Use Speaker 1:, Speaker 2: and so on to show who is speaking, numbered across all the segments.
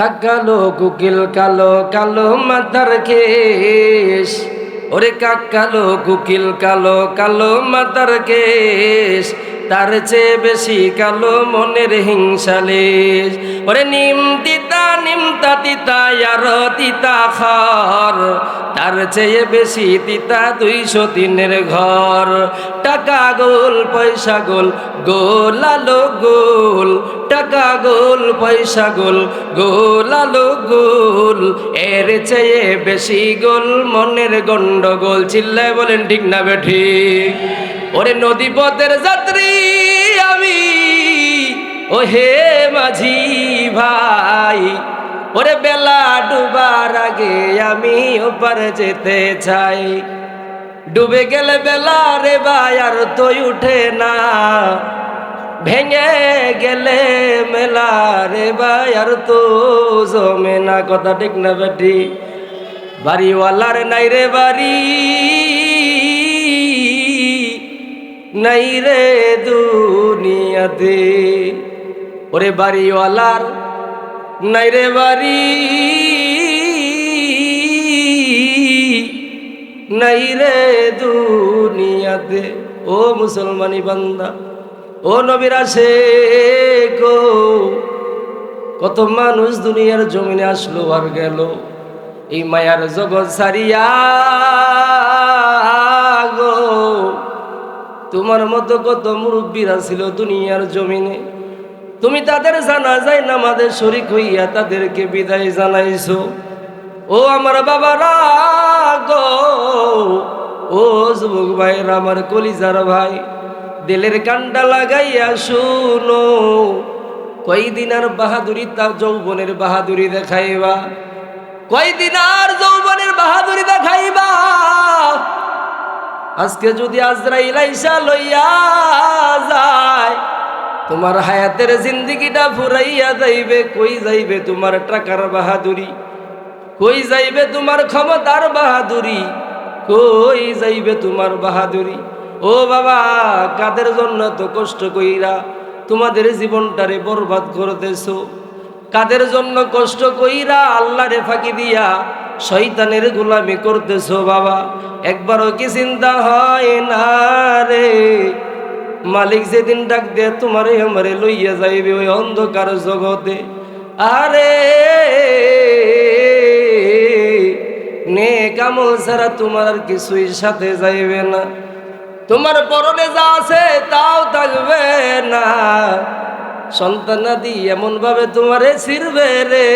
Speaker 1: কাকালো কুকিল কালো কালো মাথার কেশ। ওরে কাকালো কুকিল কালো কালো মাথার কেশ। তার চেয়ে বেশি কালো মনের হিংসালেশ ওরে নিম তিতা নিমতা তিতা আর তিতা খর। তার চেয়ে বেশি তিতা দুইশো তিনের ঘর। টাকা গোল, পয়সা গোল গোল আলো গোল। টাকা গোল, পয়সা গোল গোল আলো গোল। এর চেয়ে বেশি গোল মনের গন্ডগোল। চিল্লায় বলেন, ঠিক না বে ঠিক? ওরে নদী পথের যাত্রী আমি ও হে মাঝি ভাই। ওরে বেলা ডুবার আগে আমি ওপার যেতে চাই। ডুবে গেলে বেলা রে ভাই, আর তুই উঠে না। ভেঙে গেলে মেলা রে ভাই, আর তো জমে না। কথা ঠিক না বেটি? বাড়িওয়ালার নাই রে বাড়ি, নাই রে দুনিয়াতে। ওরে বাড়িওয়ালার নাই রে বাড়ি, নাই রে দুনিয়াতে। ও মুসলমানি বান্দা ও নবীরা সে কত মানুষ দুনিয়ার জমিনে আসলো আর গেল। এই মায়ার জগৎ সারিয়া গো, তোমার মতো কত মুরব্বীরা ছিল দুনিয়ার জমিনে। তুমি তাদের জানা যায় না আমাদের শরিক হইয়া তাদেরকে বিদায় জানাইছো। ও আমার বাবারা গো, ও যুবক ভাইরা আমার কলিজার ভাই দিলের কান্ডা লাগাইয়া শুনো। কয়দিন আর বাহাদুরি তা যৌবনের বাহাদুরি দেখাইবা? কয়দিন আর যৌবনের বাহাদুরি দেখাইবা? আজকে যদি আজরাইল আইসা লইয়া যায়, তোমার হায়াতের জিন্দিগিটা ফুরাইয়া যাইবে, কই যাইবে তোমার টাকার বাহাদুরি? কই যাইবে তোমার ক্ষমতার বাহাদুরি? কই যাইবে তোমার বাহাদুরি? ও বাবা, কাদের জন্য তো কষ্ট কইরা তোমাদের জীবনটারে বরবাদ করতেছো? কাদের জন্য কষ্ট কইরা আল্লাহরে ফাঁকি দিয়া শয়তানের গোলামি করতেছো বাবা? একবারও কি চিন্তা হয় না রে? মালিক যেদিন ডাক দে তোমারে আমারে লইয়া যাইবে ওই অন্ধকার জগতে। আরে নে কামল ছাড়া তোমার কিছুই সাথে যাইবে না। তোমার পরনে যা আছে তাও থাকবে না। সন্তানাদি এমন ভাবে তোমারে ছিড়বে রে।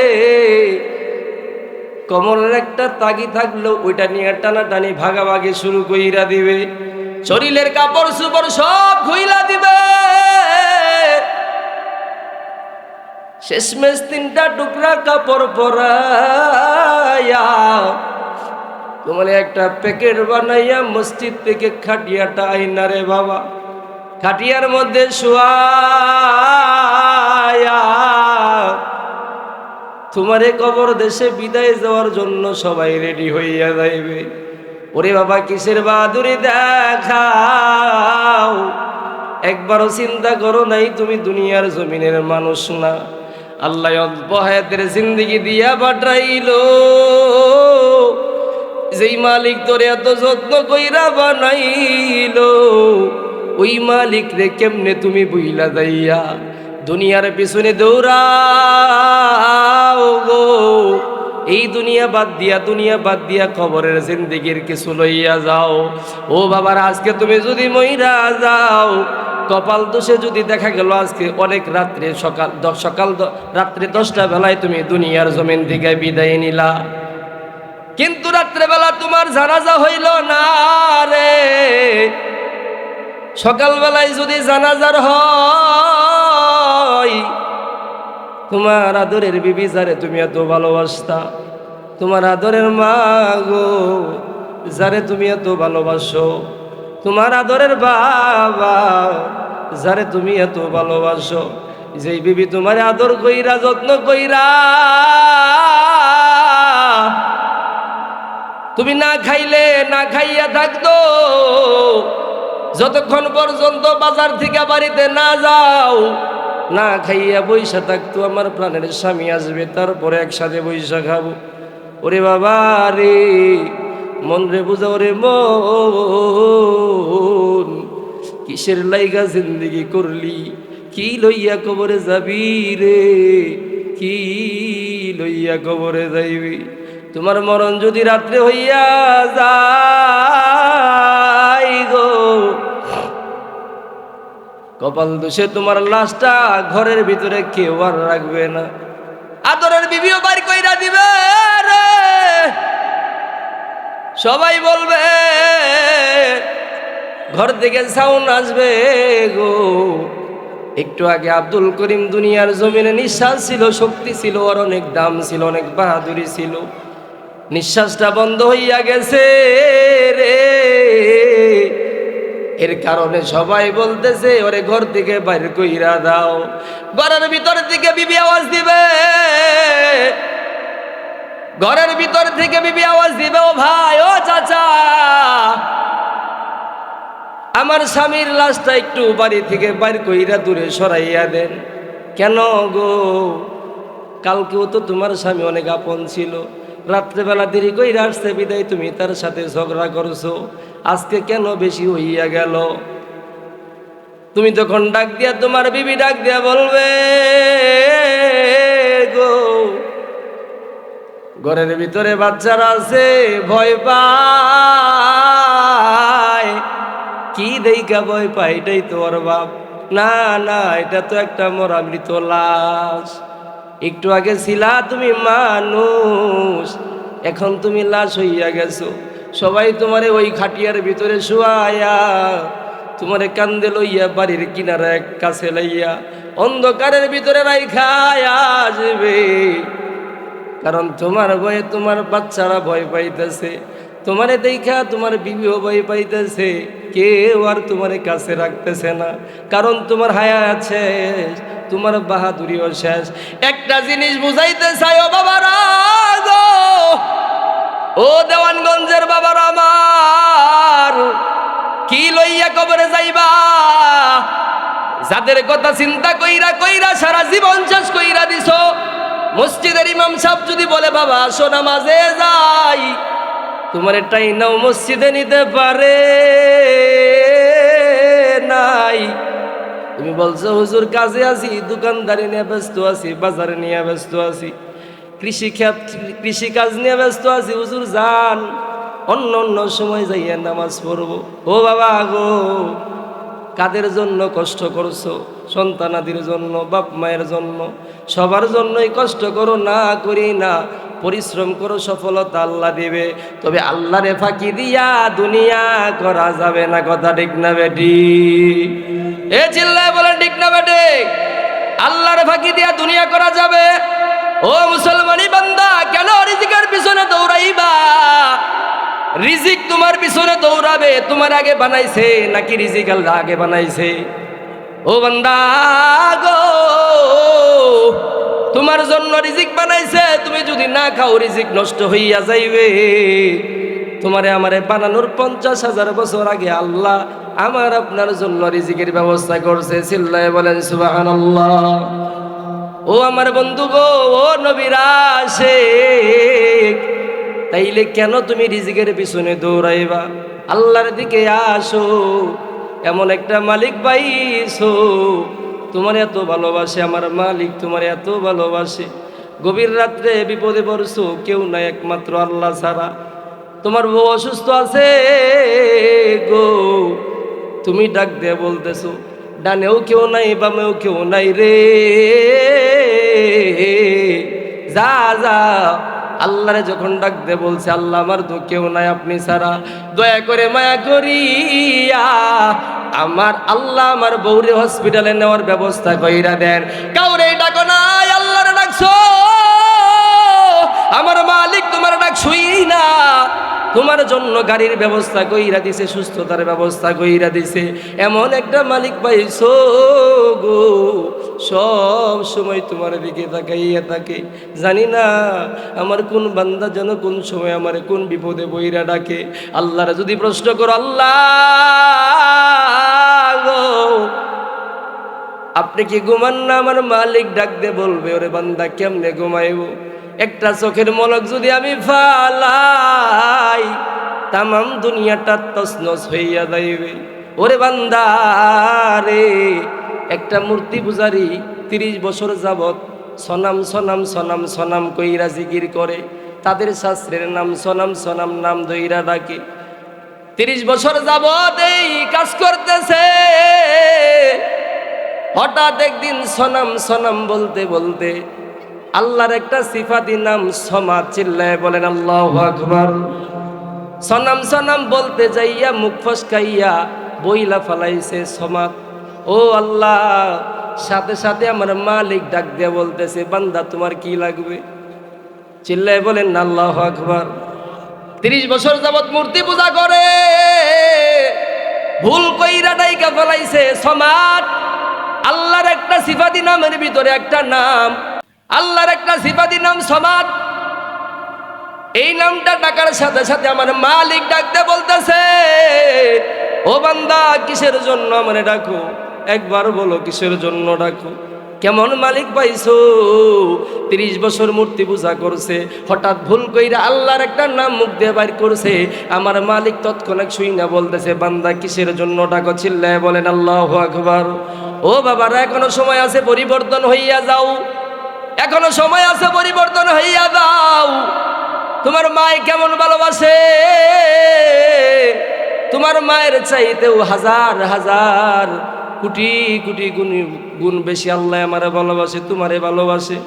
Speaker 1: কমলের একটা তাগি থাকল, ওইটা নিয়ে টানাটানি ভাগাভাগি শুরু কইরা দিবে। শরীরের কাপড় সুপড় সব খুইলা দিবে। শেষমেশ তিনটা টুকরা কাপড় পরাইয়া তোমার একটা প্যাকেট বানাইয়া মসজিদ থেকে খাটিয়াটা আইনা রে বাবা। খাটিয়ার মধ্যে শুয়ায়া তোমারে কবর দেশে বিদায় যাওয়ার জন্য সবাই রেডি হইয়া যাইবে। ওরে বাবা, কিসের বাহাদুরি দেখাও? একবারও চিন্তা করো নাই তুমি দুনিয়ার জমিনের মানুষ না। আল্লাহ অল্প হায়াতের জিন্দিগি দিয়া পাঠাইলো। যেই মালিক তোরে এত যত্ন কইরা বানাইলো, ওই মালিক রে কেমনে তুমি বুইলা যাইয়া দুনিয়ার পিছনে দৌড়াও গো? এই দুনিয়া বাদ দিয়া, দুনিয়া বাদ দিয়া খবরের জিন্দিগির কিছু লইয়া যাও। ও বাবার, আজকে তুমি যদি মইরা যাও, কপাল দোষে যদি দেখা গেল আজকে অনেক রাত্রে সকাল সকাল রাত্রে দশটা বেলায় তুমি দুনিয়ার জমিন থেকে বিদায় নিলা। কিন্তু রাত্রেবেলা তোমার জানাজা হইল না রে। সকালবেলায় যদি জানাজার হয়, তোমার আদরের বিবি যারে তুমি এত ভালোবাসতা, তোমার আদরের মা গো যারে তুমি এত ভালোবাসো, তোমার আদরের বাবা যারে তুমি এত ভালোবাসো, যেই বিবি তোমার আদর কইরা, যত্ন কইরা তুমি না খাইলে, না খাইয়া থাকতো। যতক্ষণ পর্যন্ত বাজার থেকে বাড়িতে না যাও, না খাইয়া বৈশা থাকতো আমার প্রাণের স্বামী আসবে, তারপরে একসাথে বৈশা খাব। ওরে বাবা রে, মন রে বুঝা ওরে মন, কিসের লাইগা জিন্দিগি করলি? কি লইয়া কবরে যাবি রে? কি লইয়া কবরে যাইবি? তোমার মরণ যদি রাত্রে হইয়া যায় গো। কপাল দোষে তোমার লাশটা ঘরের ভিতরে কেউ আর রাখবে না। আদরের বিবিও বাড়ি কইরা দিবে সবাই বলবে, ঘর থেকে সাউন্ড আসবে গো। একটু আগে আব্দুল করিম দুনিয়ার জমিনে নিঃশ্বাস ছিল, শক্তি ছিল, আর অনেক দাম ছিল, অনেক বাহাদুরি ছিল। নিঃশ্বাসটা বন্ধ হইয়া গেছে রে। এর কারণে সবাই বলতেছে, ওরে ঘর থেকে বাইর কইরা দাও। ঘরের ভিতর থেকে বিবি আওয়াজ দিবে। ঘরের ভিতর থেকে বিবি আওয়াজ দিবে, ও ভাই, ও চাচা, আমার স্বামীর লাশটা একটু বাড়ি থেকে বাইর কইরা দূরে সরাইয়া দেন। কেন গো? কালকেও তো তোমার স্বামী অনেক আপন ছিল। রাত্রেবেলা দেরি কইরা আসতে বিদায় তুমি তার সাথে ঝগড়া করছ। আজকে কেন বেশি হইয়া গেল? তুমি তখন ডাক দিয়া তোমার বিবি ডাক দিয়া বলবে, গো, ঘরের ভিতরে বাচ্চারা আছে, ভয় পায়। কি দেইকা ভয় পায়, এটাই তোর বাপ। না না, এটা তো একটা মরা মৃত লাশ। একটু আগে ছিলা তুমি মানুষ, এখন তুমি লাশ হইয়া গেছো। সবাই তোমারে ওই খাটিয়ার ভিতরে শুয়ায়া, তোমারে কান্দে লইয়া বাড়ির কিনারে এক কাছে লইয়া অন্ধকারের ভিতরে রাইখায় আসবে। কারণ তোমার ভয়ে তোমার বাচ্চারা ভয় পাইতেছে। তোমারে দেখা তোমার বিবিও ভয় পাইতেছে। কেউ আর তোমার কাছে রাখতেছে না। কারণ তোমার হায়া আছে তোমার বাহাদুরিও শেষ। একটা জিনিস বুঝাইতে চাই ও বাবারা ও দেওয়ানগঞ্জের বাবার আমার, কি লইয়া কবরে যাইবা? যাদের কথা চিন্তা কইরা কইরা সারা জীবন শেষ কইরা দিছ। মসজিদের ইমাম সাহেব যদি বলে, বাবা, আসো নামাজে যাই। তোমার এটাই নাও মসজিদে নিতে পারে নাই। তুমি বলছো, হুজুর, কাজে আছি, দোকানদারি নিয়ে ব্যস্ত আছি, বাজারে নিয়ে ব্যস্ত আছি, কৃষি ক্ষেত কৃষি কাজ নিয়ে ব্যস্ত আছি, হুজুর, যান, অন্য অন্য সময় যাইয়া নামাজ পড়ব। ও বাবা গো, কাদের জন্য কষ্ট করছ? সন্তানাদির জন্য, বাপ মায়ের জন্য, সবার জন্যই কষ্ট করো, না করি না। পরিশ্রম করো, সফলতা আল্লাহ দিবে। তবে আল্লাহরে ফাঁকি দিয়া দুনিয়া করা যাবে না, কথা ঠিক না বেটি? এ চিল্লায় বলেন ঠিক না বেটি? আল্লাহর ফাঁকি দিয়া দুনিয়া করা যাবে? ও মুসলমানি বান্দা, কেন রিজিকের পিছনে দৌড়াইবা? রিজিক তোমার পিছনে দৌড়াবে, তোমার আগে বানাইছে, নাকি রিজিক আল্লাহ আগে বানাইছে? ও বান্দা গো তোমার জন্য রিজিক বানাইছে, তুমি যদি না খাও, রিজিক নষ্ট হইয়া যাইবে। তোমারে আমারে বানানোর পঞ্চাশ হাজার বছর আগে আল্লাহ আমার আপনার জন্য রিজিকের ব্যবস্থা করছে। চিল্লায় বলেন সুবাহ ও আমার বন্ধু গো, ও নবীরা শেখ তাইলে কেন তুমি রিজিকের পিছনে দৌড়াইবা? আল্লাহর দিকে আসো, এমন একটা মালিক পাইছো। তোমার এত ভালোবাসে, আমার মালিক তোমার এত ভালোবাসে। গভীর রাত্রে বিপদে পড়ছো, কেউ নাই একমাত্র আল্লাহ ছাড়া। তোমার বউ অসুস্থ আছে গো, তুমি ডাক দিয়ে বলতেছো, ডানেও কেউ নাই, বামেও কেউ নাই রে। যা যা আল্লাহরে যখন ডাক দে বলছে, আল্লাহ আমার তো কেউ নাই আপনি সারা দয়া করে মায়া করিয়া আমার আল্লাহ আমার বৌরে হসপিটালে নেওয়ার ব্যবস্থা কইরা দেন। কাউরে ডাকো নাই, আল্লাহরে ডাকছো। আমার মালিক তোমার ডাক শুই না। তোমার জন্য গাড়ির ব্যবস্থা কইরা দিছে, সুস্থতার ব্যবস্থা কইরা দিছে। এমন একটা মালিক পাইছো গো, সব সময় তোমার দিকে তাকাইয়া থাকে। জানি না আমার কোন বান্দা যেন কোন সময় আমার কোন বিপদে বইরা ডাকে। আল্লাহর যদি প্রশ্ন করো, আল্লাহ আপনি কি ঘুমান না? আমার মালিক ডাক দে বলবে, ওরে বান্দা, কেমনে ঘুমাইব? একটা চোখের মলক যদি আমি ফালাই, তামাম দুনিয়াটা তসনস হইয়া যাইবে। ওরে বান্দা রে, একটা মূর্তি পূজারি তিরিশ বছর যাবত সনাম সনাম সনাম সনাম কইরা জিকির করে, তাদের শাস্ত্রের নাম সনাম সনাম নাম দইরা ডাকে। তিরিশ বছর যাবত এই কাজ করতেছে, হঠাৎ একদিন সনাম সনাম বলতে বলতে আল্লাহর একটা সিফাতি নাম সমা চিল্লায় বলেন, আল্লাহ আকবর। সনাম সনাম বলতে যাইয়া মুখ ফসকাইয়া বইলা ফালাইছে সমাত ও আল্লাহ, সাথে সাথে আমার মালিক ডাক দিয়া বলতেছে, বান্দা, তোমার কি লাগবে? চিল্লায় বলেন, আল্লাহ আকবর। তিরিশ বছর যাবত মূর্তি পূজা করে, ভুল কইরা ডাইকা ফেলাইছে সমাজ। আল্লাহর একটা সিফাতি নামের ভিতরে একটা নাম আল্লাহর একটা সিফাতি নাম সমাজ এই নামটা ডাকার সাথে সাথে আমার মালিক ডাকতে বলতেছে, ও বান্দা, কিসের জন্য আমারে ডাকো? একবার বলো, কিসের জন্য ডাকো? কেমন মালিক পাইছো? তিরিশ বছর মূর্তি পূজা করছে, হঠাৎ ভুল কইরা আল্লাহর একটা নাম মুখ দিয়ে বাইর করছে। আমার মালিক তৎক্ষণাৎ শুই না বলতেছে, বান্দা, কিসের জন্য ডাকো? চিল্লায় বলেন, আল্লাহ আকবার। ও বাবারা, এখনও সময় আছে, পরিবর্তন হইয়া যাও। এখনও সময় আছে পরিবর্তন হইয়া দাও তোমার মায় কেমন ভালোবাসে? তোমার মায়ের চাইতেও হাজার হাজার কোটি কোটি গুণ গুণ বেশি আল্লাহ আমারে ভালোবাসে, তোমারে ভালোবাসে।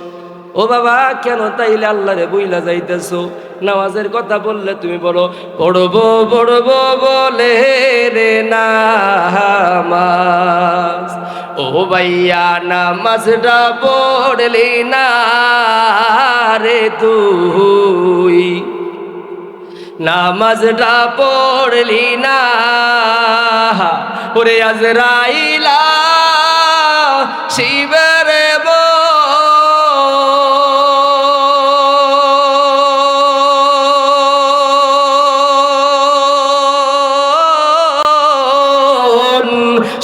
Speaker 1: ও বাবা, কেন তাইলে আল্লাহরে বইলা যাইতেছো? নামাজের কথা বললে তুমি বলো, পড়ব পড়ব বলে রে নামাজ। ও ভাইয়া, নামাজটা পড়লি না রে তুই। নামাজটা পড়লি না। ওরে আজ রাইলা বোন।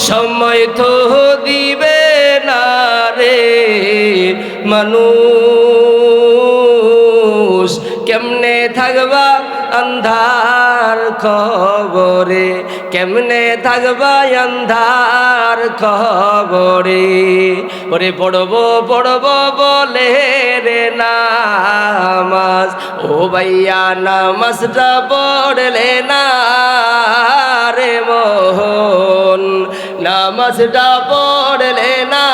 Speaker 1: সময় তো দিবে না রে মানুষ। কেমনে থাকবা আন্ধার খবরে? কেমনে থাকবা আন্ধার খবরে? ওরে পড়ব পড়ব বলে রে নামাজ। ও ভাইয়া, নামাজটা পড়লে না নামাজটা পড়লে না।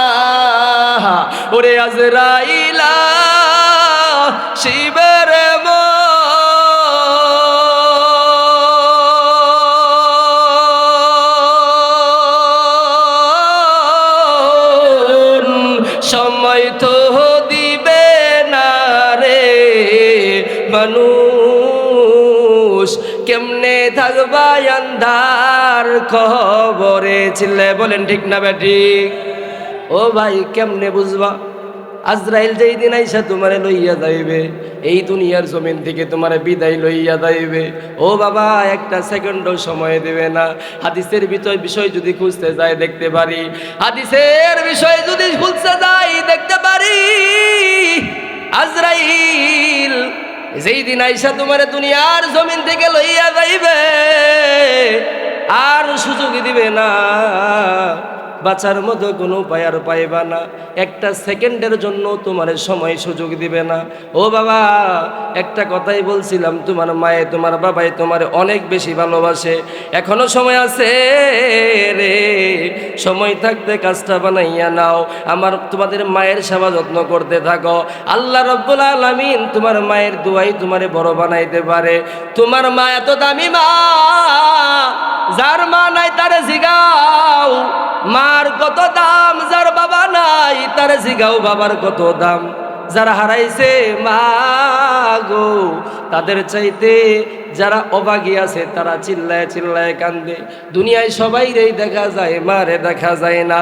Speaker 1: ওরে আজরাইলা শিবের কেমনে থাকবা আন্ধার খবরে ছিলে? বলেন ঠিক না ব্যাঠিক ও ভাই, কেমনে বুঝবা? আজরাইল যেই দিন আইসা তোমারে লইয়া যাইবে, এই দুনিয়ার জমিন থেকে তোমারে বিদায় লইয়া যাইবে। ও বাবা, একটা সেকেন্ডও সময় দেবে না। হাদিসের ভিতর বিষয় যদি খুঁজতে যায়, দেখতে পারি। হাদিসের বিষয় যদি খুঁজতে যাই দেখতে পারি। আজরাইল যেই দিন আইসা তোমার দুনিয়ার জমিন থেকে লইয়া যাইবে আর সুযোগ দিবে না। বাঁচার মতো কোনো উপায় আর পাইবা না। একটা সেকেন্ডের জন্য তোমার সময় সুযোগ দিবে না। ও বাবা, একটা কথাই বলছিলাম, তোমার মায়ে তোমার বাবাই তোমার অনেক বেশি ভালোবাসে। এখনও সময় আছে রে, সময় থাকতে কাজটা বানাইয়া নাও। আমার তোমাদের মায়ের সেবা যত্ন করতে থাকো। আল্লাহ রব্বুল আলামিন তোমার মায়ের দুয়াই তোমারে বড় বানাইতে পারে। তোমার মা এত দামি মা, যার মা নাই তারে জিগাও। মার কত দাম যার বাবা নাই, তার জিগাও বাবার কত দাম। যারা হারাইছে, মা গো, তাদের চাইতে যারা অবাগী আছে, তারা চিল্লায় চিল্লায় কান্দে। দুনিয়ায় সবাই দেখা যায়, মারে দেখা যায় না।